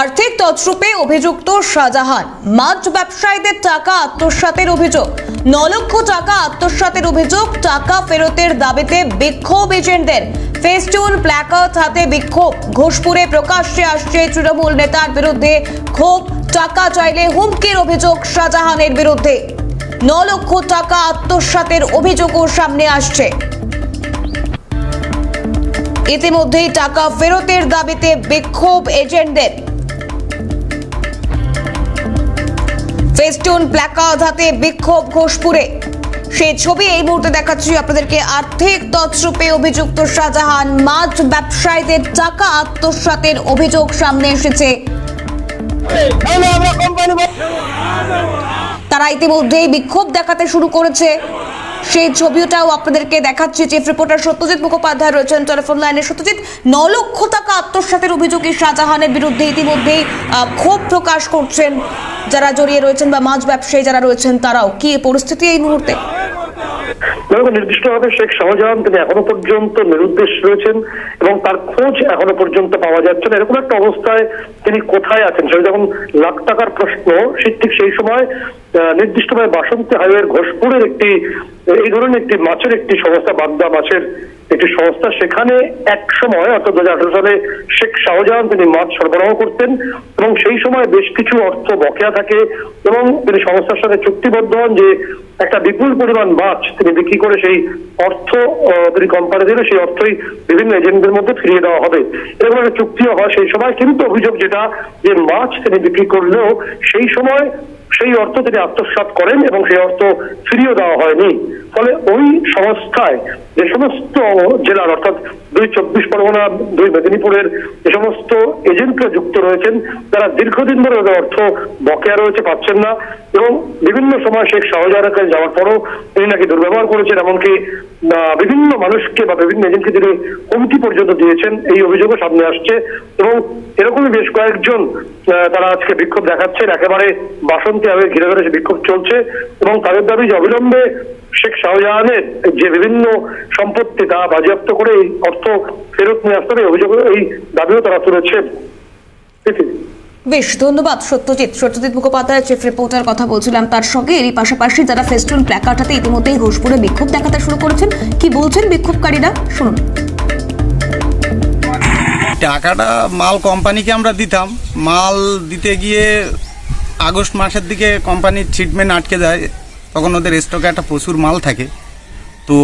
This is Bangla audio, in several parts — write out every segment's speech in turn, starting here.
আর্থিক তছরূপে অভিযুক্ত শাহজাহান। মাছ ব্যবসায়ীদের টাকা আত্মসাতের অভিযোগ। ন লক্ষ টাকা আত্মসাতের অভিযোগ, টাকা ফেরতের দাবিতে বিক্ষোভ এজেন্টদের। ফেস্টুন, প্ল্যাকার্ড হাতে বিক্ষোভ। ঘোষপুরে প্রকাশ্যে আসছে তৃণমূল নেতার বিরুদ্ধে ক্ষোভ। টাকা চাইলে হুমকির অভিযোগ শাহজাহানের বিরুদ্ধে। ন লক্ষ টাকা আত্মসাতের অভিযোগও সামনে আসছে। ইতিমধ্যেই টাকা ফেরতের দাবিতে বিক্ষোভ এজেন্টদের। ফেস্টুন প্ল্যাকার্ড হাতে বিক্ষোভ ঘোষপুরে। সেই ছবি এই মুহূর্তে দেখাচ্ছি আপনাদেরকে। আর্থিক তছরূপে অভিযুক্ত শাহজাহান, মাছ ব্যবসায়ীদের টাকা আত্মসাতের অভিযোগ সামনে এসেছে। তারা ইতিমধ্যেই বিক্ষোভ দেখাতে শুরু করেছে। সেই ছবিটাও আপনাদেরকে দেখাচ্ছি। চিফ রিপোর্টার সত্যজিৎ মুখোপাধ্যায় রয়েছেন টেলিফোন লাইনে সত্যজিৎ, ন লক্ষ টাকা আত্মসাতের অভিযোগে শাহজাহানের বিরুদ্ধে ইতিমধ্যেই ক্ষোভ প্রকাশ করছেন যারা জড়িয়ে রয়েছেন বা মাছ ব্যবসায়ী যারা রয়েছেন তারাও। কি পরিস্থিতি এই মুহূর্তে? দেখো নির্দিষ্টভাবে শেখ শাহজাহান তিনি এখনও পর্যন্ত নিরুদ্দেশ রয়েছেন এবং তার খোঁজ এখনও পর্যন্ত পাওয়া যাচ্ছে না। এরকম একটা অবস্থায় তিনি কোথায় আছেন? সেটা যখন লাখ টাকার প্রশ্ন ঠিক সেই সময় নির্দিষ্টভাবে বাসন্তী হাইওয়ের ঘোষপুরের একটি, এই ধরনের একটি মাছের একটি সংস্থা, বাগদা মাছের একটি সংস্থা, সেখানে এক সময়, অর্থাৎ দু হাজার আঠারো সালে শেখ শাহজাহান তিনি মাছ সরবরাহ করতেন এবং সেই সময় বেশ কিছু অর্থ বকেয়া থাকে এবং তিনি সংস্থার সাথে চুক্তিবদ্ধ হন যে একটা বিপুল পরিমাণ মাছ তিনি বিক্রি করে সেই অর্থ তিনি কোম্পানি দিলে সেই অর্থই বিভিন্ন এজেন্টদের মধ্যে ফিরিয়ে দেওয়া হবে। এরকম একটা চুক্তিও হয় সেই সময়, কিন্তু অভিযোগ যেটা যে মাছ তিনি বিক্রি করলেও সেই সময় সেই অর্থ তিনি আত্মসাৎ করেন এবং সেই অর্থ ফিরিয়ে দেওয়া হয়নি। ফলে ওই সংস্থায় যে সমস্ত জেলার অর্থাৎ দুই চব্বিশ পরগনা, দুই মেদিনীপুরের যে সমস্ত এজেন্টরা যুক্ত রয়েছেন, তারা দীর্ঘদিন ধরে ওদের অর্থ বকেয়া রয়েছে, পাচ্ছেন না এবং বিভিন্ন সময় শেখ শাহজাহানের কাছে যাওয়ার পরও তিনি নাকি দুর্ব্যবহার করেছেন, এমনকি বিভিন্ন মানুষকে বা বিভিন্ন এজেন্টকে তিনি হুমকি পর্যন্ত দিয়েছেন, এই অভিযোগও সামনে আসছে এবং এরকমই বেশ কয়েকজন তারা আজকে বিক্ষোভ দেখাচ্ছেন, একেবারে বাসন্তী আবে ঘিরে ধরে বিক্ষোভ চলছে এবং তাদের দাবি যে অবিলম্বে শেখ শাহজাহানের যে বিভিন্ন সম্পত্তি তা বাজেয়াপ্ত করে এই অর্থ ফেরত নিয়ে আসতে অভিযোগ এই দাবিও তারা তুলেছে বেশ ধন্যবাদ সত্যজিৎ। সত্যজিৎ মুখোপাধ্যায় চিফ রিপোর্টার কথা বলছিলাম। তার সঙ্গে এরই পাশাপাশি যারা ফেস্টুন প্ল্যাকার্ড হাতে ইতিমধ্যেই ঘোষপুরে বিক্ষোভ দেখাতে শুরু করেছেন কি বলছেন বিক্ষোভকারীরা? শুনুন। টাকাটা মাল কোম্পানিকে আমরা দিতাম। মাল দিতে গিয়ে আগস্ট মাসের দিকে কোম্পানির ট্রিটমেন্ট আটকে যায়। তখন ওদের স্টকে একটা প্রচুর মাল থাকে। তো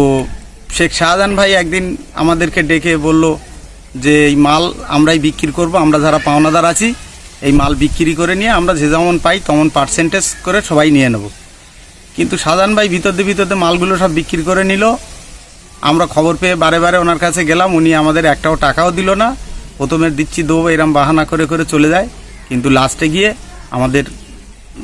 শেখ শাহজাহান ভাই একদিন আমাদেরকে ডেকে বলল যে, এই মাল আমরাই বিক্রি করব, আমরা যারা পাওনাদার আছি, এই মাল বিক্রি করে নিয়ে আমরা যে যেমন পাই তেমন পার্সেন্টেজ করে সবাই নিয়ে নেব। কিন্তু শাহজাহান ভাই ভিতর দিয়ে ভিতর মালগুলো সব বিক্রি করে নিল। আমরা খবর পেয়ে বারে বারে ওনার কাছে গেলাম, উনি আমাদের একটাও টাকাও দিল না। প্রথমে দিচ্ছি দেবো এরম বাহানা করে করে চলে যায়। কিন্তু লাস্টে গিয়ে আমাদের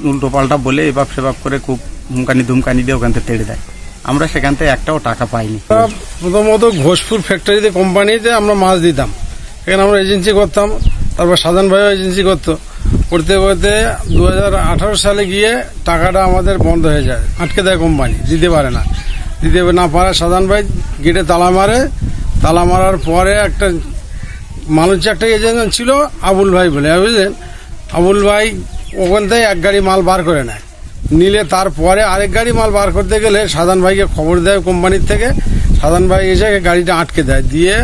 উল্টো পাল্টা বলে এবাব সেবাব করে খুব হুমকানি ধুমকানি দিয়ে ওখান থেকে তেড়ে দেয়। আমরা সেখান থেকে একটাও টাকা পাইনি। প্রথমত ঘোষপুর ফ্যাক্টরিতে কোম্পানিতে আমরা মাছ দিতাম। এখানে আমরা এজেন্সি করতাম, তারপর সাধারণ ভাইও এজেন্সি করতো। করতে করতে দু হাজার আঠারো সালে গিয়ে টাকাটা আমাদের বন্ধ হয়ে যায়, আটকে দেয় কোম্পানি দিতে পারে না। দিতে না পারে সাধারণ ভাই গেটে তালা মারে। তালা মারার পরে একটা মানুষ একটা এজেন্ট ছিল, আবুল ভাই বলে, বুঝলেন? আবুল ভাই ওখান থেকে এক গাড়ি মাল বার করে নেয়। নিলে তারপরে আরেক গাড়ি মাল বার করতে গেলে সাধারণ ভাইকে খবর দেয় কোম্পানির থেকে। সাধারণ ভাই এসে গাড়িটা আটকে দেয়। দিয়ে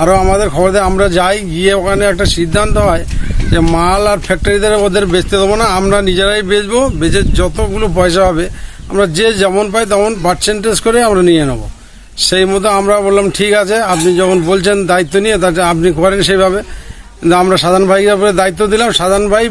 আরও আমাদের খবর দেয়, আমরা যাই, গিয়ে ওখানে একটা সিদ্ধান্ত হয় যে মাল আর ফ্যাক্টরিদের ওদের বেচতে দেবো না, আমরা নিজেরাই বেচবো, বেচে যতগুলো পয়সা হবে, আমরা যে যেমন পাই তেমন পার্সেন্টেজ করে আমরা নিয়ে নেব। সেই মতো আমরা বললাম, ঠিক আছে, আপনি যখন বলছেন দায়িত্ব নিয়ে, তাতে আপনি করেন সেইভাবে আমরা সাধারণ ভাইয়ের উপরে দায়িত্ব দিলাম। সাধারণ ভাই